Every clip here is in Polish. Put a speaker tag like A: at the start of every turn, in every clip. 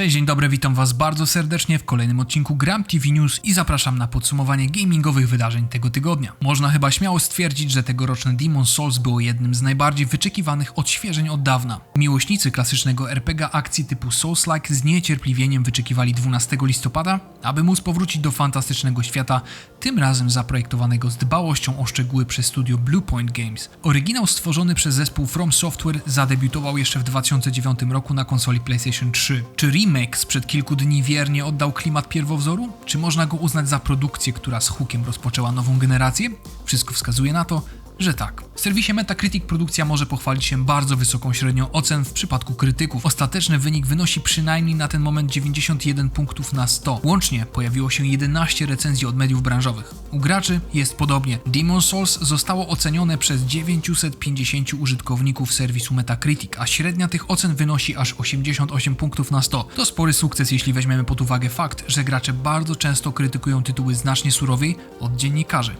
A: Cześć, dzień dobry, witam Was bardzo serdecznie w kolejnym odcinku Gram TV News i zapraszam na podsumowanie gamingowych wydarzeń tego tygodnia. Można chyba śmiało stwierdzić, że tegoroczne Demon Souls było jednym z najbardziej wyczekiwanych odświeżeń od dawna. Miłośnicy klasycznego RPG akcji typu Souls-like z niecierpliwieniem wyczekiwali 12 listopada, aby móc powrócić do fantastycznego świata, tym razem zaprojektowanego z dbałością o szczegóły przez studio Bluepoint Games. Oryginał stworzony przez zespół From Software zadebiutował jeszcze w 2009 roku na konsoli PlayStation 3. Czy remake sprzed kilku dni wiernie oddał klimat pierwowzoru? Czy można go uznać za produkcję, która z hukiem rozpoczęła nową generację? Wszystko wskazuje na to, że tak. W serwisie Metacritic produkcja może pochwalić się bardzo wysoką średnią ocen w przypadku krytyków. Ostateczny wynik wynosi przynajmniej na ten moment 91 punktów na 100. Łącznie pojawiło się 11 recenzji od mediów branżowych. U graczy jest podobnie. Demon Souls zostało ocenione przez 950 użytkowników serwisu Metacritic, a średnia tych ocen wynosi aż 88 punktów na 100. To spory sukces, jeśli weźmiemy pod uwagę fakt, że gracze bardzo często krytykują tytuły znacznie surowiej od dziennikarzy.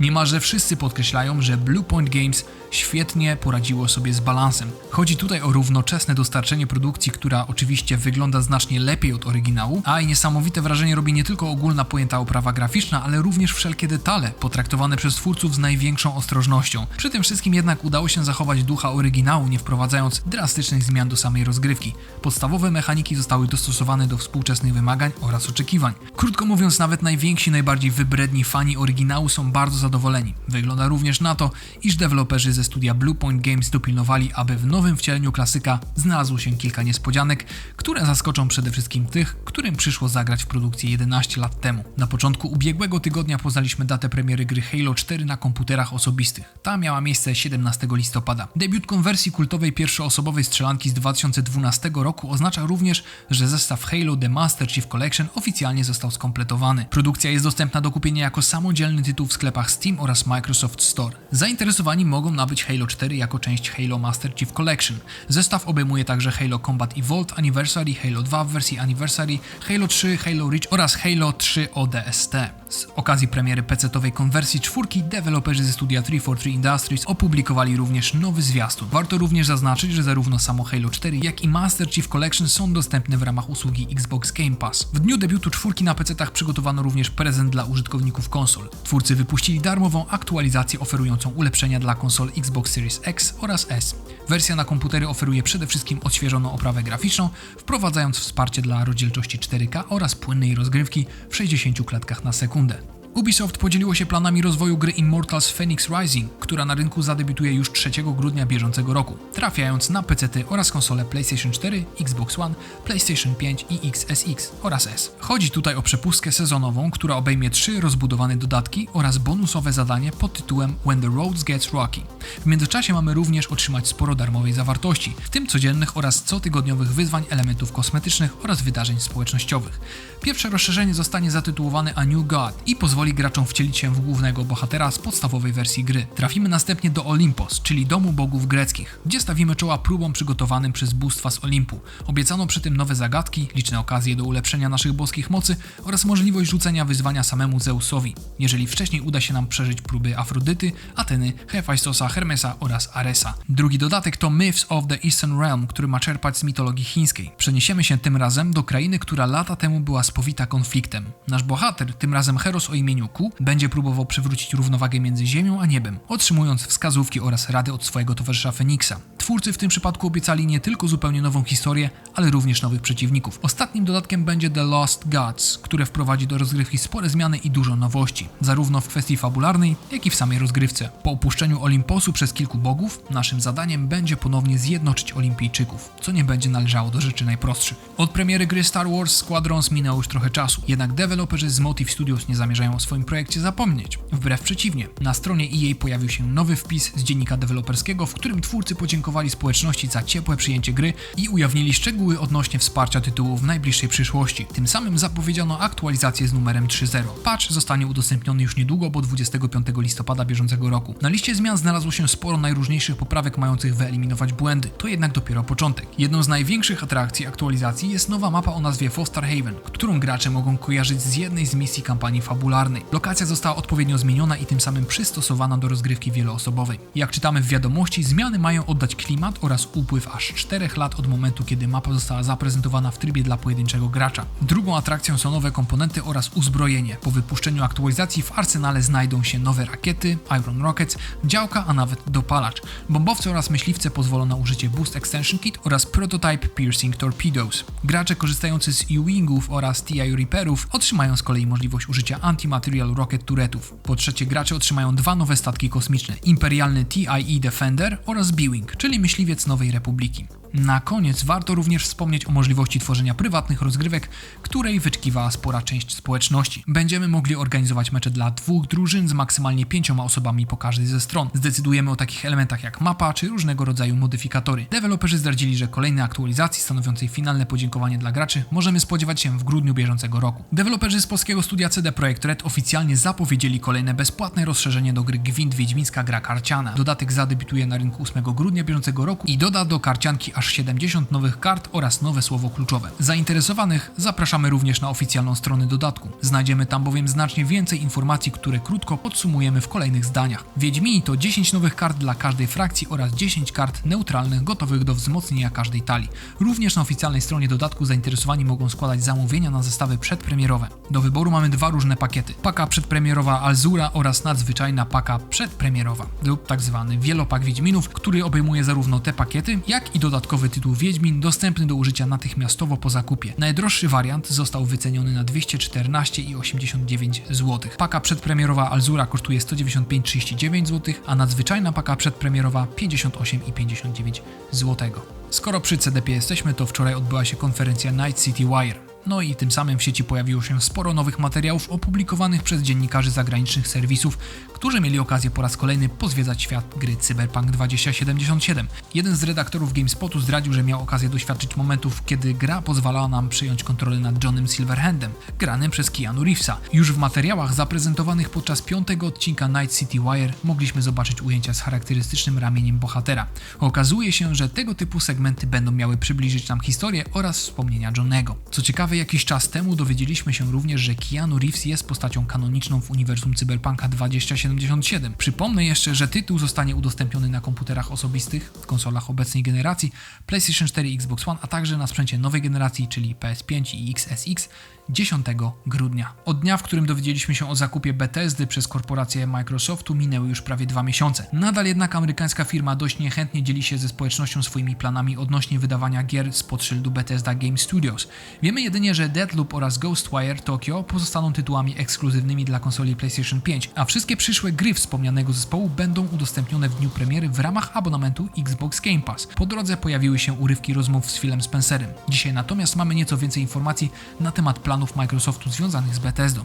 A: Niemalże wszyscy podkreślają, że Bluepoint Games świetnie poradziło sobie z balansem. Chodzi tutaj o równoczesne dostarczenie produkcji, która oczywiście wygląda znacznie lepiej od oryginału, a i niesamowite wrażenie robi nie tylko ogólna pojęta oprawa graficzna, ale również wszelkie detale potraktowane przez twórców z największą ostrożnością. Przy tym wszystkim jednak udało się zachować ducha oryginału, nie wprowadzając drastycznych zmian do samej rozgrywki. Podstawowe mechaniki zostały dostosowane do współczesnych wymagań oraz oczekiwań. Krótko mówiąc, nawet najwięksi, najbardziej wybredni fani oryginału są bardzo zadowoleni. Wygląda również na to, iż deweloperzy ze studia Bluepoint Games dopilnowali, aby w nowym wcieleniu klasyka znalazło się kilka niespodzianek, które zaskoczą przede wszystkim tych, którym przyszło zagrać w produkcji 11 lat temu. Na początku ubiegłego tygodnia poznaliśmy datę premiery gry Halo 4 na komputerach osobistych. Ta miała miejsce 17 listopada. Debiut konwersji kultowej pierwszoosobowej strzelanki z 2012 roku oznacza również, że zestaw Halo The Master Chief Collection oficjalnie został skompletowany. Produkcja jest dostępna do kupienia jako samodzielny tytuł w sklepach Steam oraz Microsoft Store. Zainteresowani mogą nabyć Halo 4 jako część Halo Master Chief Collection. Zestaw obejmuje także Halo Combat Evolved Anniversary, Halo 2 w wersji Anniversary, Halo 3, Halo Reach oraz Halo 3 ODST. Z okazji premiery PC-owej konwersji czwórki, deweloperzy ze studia 343 Industries opublikowali również nowy zwiastun. Warto również zaznaczyć, że zarówno samo Halo 4, jak i Master Chief Collection są dostępne w ramach usługi Xbox Game Pass. W dniu debiutu czwórki na PC-tach przygotowano również prezent dla użytkowników konsol. Twórcy wypuścili darmową aktualizację oferującą ulepszenia dla konsol Xbox Series X oraz S. Wersja na komputery oferuje przede wszystkim odświeżoną oprawę graficzną, wprowadzając wsparcie dla rozdzielczości 4K oraz płynnej rozgrywki w 60 klatkach na sekundę. Ubisoft podzieliło się planami rozwoju gry Immortals Phoenix Rising, która na rynku zadebiutuje już 3 grudnia bieżącego roku, trafiając na PC oraz konsole PlayStation 4, Xbox One, PlayStation 5 i XSX oraz S. Chodzi tutaj o przepustkę sezonową, która obejmie trzy rozbudowane dodatki oraz bonusowe zadanie pod tytułem When the Roads Gets Rocky. W międzyczasie mamy również otrzymać sporo darmowej zawartości, w tym codziennych oraz cotygodniowych wyzwań, elementów kosmetycznych oraz wydarzeń społecznościowych. Pierwsze rozszerzenie zostanie zatytułowane A New God i pozwoli graczom wcielić się w głównego bohatera z podstawowej wersji gry. Trafimy następnie do Olympos, czyli domu bogów greckich, gdzie stawimy czoła próbom przygotowanym przez bóstwa z Olimpu. Obiecano przy tym nowe zagadki, liczne okazje do ulepszenia naszych boskich mocy oraz możliwość rzucenia wyzwania samemu Zeusowi, jeżeli wcześniej uda się nam przeżyć próby Afrodyty, Ateny, Hefajstosa, Hermesa oraz Aresa. Drugi dodatek to Myths of the Eastern Realm, który ma czerpać z mitologii chińskiej. Przeniesiemy się tym razem do krainy, która lata temu była spowita konfliktem. Nasz bohater, tym razem Heros o imieniu Ku, będzie próbował przywrócić równowagę między ziemią a niebem, otrzymując wskazówki oraz rady od swojego towarzysza Feniksa. Twórcy w tym przypadku obiecali nie tylko zupełnie nową historię, ale również nowych przeciwników. Ostatnim dodatkiem będzie The Lost Gods, które wprowadzi do rozgrywki spore zmiany i dużo nowości, zarówno w kwestii fabularnej, jak i w samej rozgrywce. Po opuszczeniu Olimposu przez kilku bogów, naszym zadaniem będzie ponownie zjednoczyć olimpijczyków, co nie będzie należało do rzeczy najprostszych. Od premiery gry Star Wars Squadrons minęło już trochę czasu, jednak deweloperzy z Motive Studios nie zamierzają o swoim projekcie zapomnieć. Wbrew przeciwnie, na stronie EA pojawił się nowy wpis z dziennika deweloperskiego, w którym twórcy podziękowali społeczności za ciepłe przyjęcie gry i ujawnili szczegóły odnośnie wsparcia tytułu w najbliższej przyszłości. Tym samym zapowiedziano aktualizację z numerem 3.0. Patch zostanie udostępniony już niedługo, bo 25 listopada bieżącego roku. Na liście zmian znalazło się sporo najróżniejszych poprawek mających wyeliminować błędy. To jednak dopiero początek. Jedną z największych atrakcji aktualizacji jest nowa mapa o nazwie Foster Haven, którą gracze mogą kojarzyć z jednej z misji kampanii fabularnej. Lokacja została odpowiednio zmieniona i tym samym przystosowana do rozgrywki wieloosobowej. Jak czytamy w wiadomości, zmiany mają oddać klimat oraz upływ aż 4 lat od momentu, kiedy mapa została zaprezentowana w trybie dla pojedynczego gracza. Drugą atrakcją są nowe komponenty oraz uzbrojenie. Po wypuszczeniu aktualizacji w arsenale znajdą się nowe rakiety, Iron Rockets, działka, a nawet dopalacz. Bombowce oraz myśliwce pozwolą na użycie Boost Extension Kit oraz Prototype Piercing Torpedoes. Gracze korzystający z E-Wingów oraz TI Reaperów otrzymają z kolei możliwość użycia Anti-Material Rocket Turretów. Po trzecie, gracze otrzymają dwa nowe statki kosmiczne: imperialny TIE Defender oraz B-Wing, czyli myśliwiec Nowej Republiki. Na koniec warto również wspomnieć o możliwości tworzenia prywatnych rozgrywek, której wyczekiwała spora część społeczności. Będziemy mogli organizować mecze dla dwóch drużyn z maksymalnie pięcioma osobami po każdej ze stron. Zdecydujemy o takich elementach jak mapa czy różnego rodzaju modyfikatory. Deweloperzy zdradzili, że kolejnej aktualizacji stanowiącej finalne podziękowanie dla graczy możemy spodziewać się w grudniu bieżącego roku. Deweloperzy z polskiego studia CD Projekt Red oficjalnie zapowiedzieli kolejne bezpłatne rozszerzenie do gry Gwint Wiedźmińska Gra Karciana. Dodatek zadebiutuje na rynku 8 grudnia bieżącego roku i doda do karcianki aż 70 nowych kart oraz nowe słowo kluczowe. Zainteresowanych zapraszamy również na oficjalną stronę dodatku. Znajdziemy tam bowiem znacznie więcej informacji, które krótko podsumujemy w kolejnych zdaniach. Wiedźmini to 10 nowych kart dla każdej frakcji oraz 10 kart neutralnych gotowych do wzmocnienia każdej talii. Również na oficjalnej stronie dodatku zainteresowani mogą składać zamówienia na zestawy przedpremierowe. Do wyboru mamy dwa różne pakiety. Paka przedpremierowa Alzura oraz nadzwyczajna paka przedpremierowa lub tak zwany wielopak Wiedźminów, który obejmuje zarówno te pakiety, jak i dodatkowy tytuł Wiedźmin dostępny do użycia natychmiastowo po zakupie. Najdroższy wariant został wyceniony na 214,89 zł. Paka przedpremierowa Alzura kosztuje 195,39 zł, a nadzwyczajna paka przedpremierowa 58,59 zł. Skoro przy CDP jesteśmy, to wczoraj odbyła się konferencja Night City Wire. No i tym samym w sieci pojawiło się sporo nowych materiałów opublikowanych przez dziennikarzy zagranicznych serwisów, którzy mieli okazję po raz kolejny pozwiedzać świat gry Cyberpunk 2077. Jeden z redaktorów GameSpotu zdradził, że miał okazję doświadczyć momentów, kiedy gra pozwalała nam przyjąć kontrolę nad Johnem Silverhandem, granym przez Keanu Reevesa. Już w materiałach zaprezentowanych podczas piątego odcinka Night City Wire mogliśmy zobaczyć ujęcia z charakterystycznym ramieniem bohatera. Okazuje się, że tego typu segmenty będą miały przybliżyć nam historię oraz wspomnienia Johnego. Co ciekawe, jakiś czas temu dowiedzieliśmy się również, że Keanu Reeves jest postacią kanoniczną w uniwersum Cyberpunka 2077. Przypomnę jeszcze, że tytuł zostanie udostępniony na komputerach osobistych, konsolach obecnej generacji, PlayStation 4 i Xbox One, a także na sprzęcie nowej generacji, czyli PS5 i XSX 10 grudnia. Od dnia, w którym dowiedzieliśmy się o zakupie Bethesdy przez korporację Microsoftu, minęły już prawie dwa miesiące. Nadal jednak amerykańska firma dość niechętnie dzieli się ze społecznością swoimi planami odnośnie wydawania gier spod szyldu Bethesda Game Studios. Wiemy jedynie, że Deadloop oraz Ghostwire Tokyo pozostaną tytułami ekskluzywnymi dla konsoli PlayStation 5, a wszystkie przyszłe gry wspomnianego zespołu będą udostępnione w dniu premiery w ramach abonamentu Xbox Game Pass. Po drodze pojawiły się urywki rozmów z Philem Spencerem. Dzisiaj natomiast mamy nieco więcej informacji na temat planów Microsoftu związanych z Bethesdą.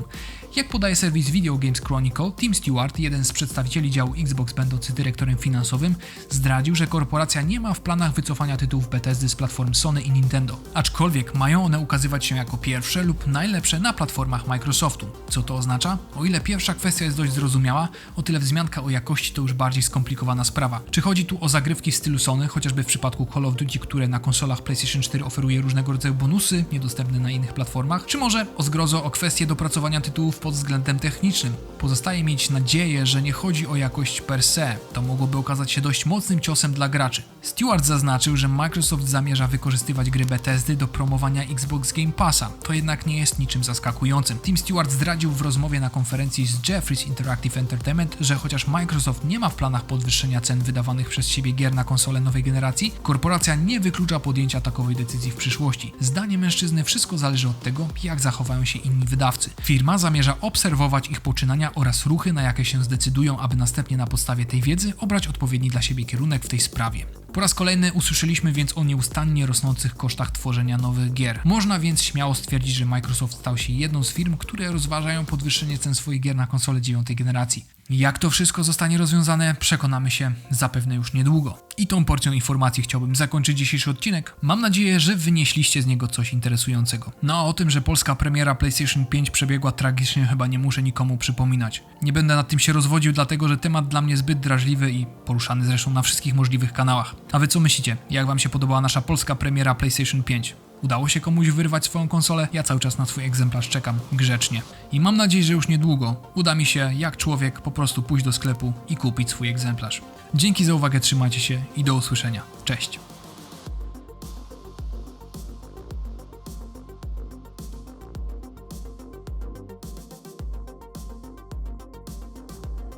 A: Jak podaje serwis Video Games Chronicle, Tim Stewart, jeden z przedstawicieli działu Xbox będący dyrektorem finansowym, zdradził, że korporacja nie ma w planach wycofania tytułów Bethesdy z platform Sony i Nintendo, aczkolwiek mają one ukazywać się jako pierwsze lub najlepsze na platformach Microsoftu. Co to oznacza? O ile pierwsza kwestia jest dość zrozumiała, o tyle wzmianka o jakości to już bardziej skomplikowana sprawa. Czy chodzi tu o zagrywki w stylu Sony, chociażby w przypadku Call of Duty, które na konsolach PlayStation 4 oferuje różnego rodzaju bonusy, niedostępne na innych platformach, czy może o zgrozo o kwestię dopracowania tytułów pod względem technicznym? Pozostaje mieć nadzieję, że nie chodzi o jakość per se. To mogłoby okazać się dość mocnym ciosem dla graczy. Stewart zaznaczył, że Microsoft zamierza wykorzystywać gry Bethesdy do promowania Xbox Game Passa. To jednak nie jest niczym zaskakującym. Tim Stewart zdradził w rozmowie na konferencji z Jeffries Interactive Entertainment, że chociaż Microsoft nie ma w planach podwyższenia cen wydawanych przez siebie gier na konsole nowej generacji, korporacja nie wyklucza podjęcia takowej decyzji w przyszłości. Zdaniem mężczyzny wszystko zależy od tego, jak zachowają się inni wydawcy. Firma zamierza obserwować ich poczynania oraz ruchy, na jakie się zdecydują, aby następnie na podstawie tej wiedzy obrać odpowiedni dla siebie kierunek w tej sprawie. Po raz kolejny usłyszeliśmy więc o nieustannie rosnących kosztach tworzenia nowych gier. Można więc śmiało stwierdzić, że Microsoft stał się jedną z firm, które rozważają podwyższenie cen swoich gier na konsole dziewiątej generacji. Jak to wszystko zostanie rozwiązane, przekonamy się zapewne już niedługo. I tą porcją informacji chciałbym zakończyć dzisiejszy odcinek. Mam nadzieję, że wynieśliście z niego coś interesującego. No a o tym, że polska premiera PlayStation 5 przebiegła tragicznie, chyba nie muszę nikomu przypominać. Nie będę nad tym się rozwodził, dlatego że temat dla mnie zbyt drażliwy i poruszany zresztą na wszystkich możliwych kanałach. A wy co myślicie? Jak wam się podobała nasza polska premiera PlayStation 5? Udało się komuś wyrwać swoją konsolę? Ja cały czas na swój egzemplarz czekam grzecznie. I mam nadzieję, że już niedługo uda mi się, jak człowiek, po prostu pójść do sklepu i kupić swój egzemplarz. Dzięki za uwagę, trzymajcie się i do usłyszenia. Cześć.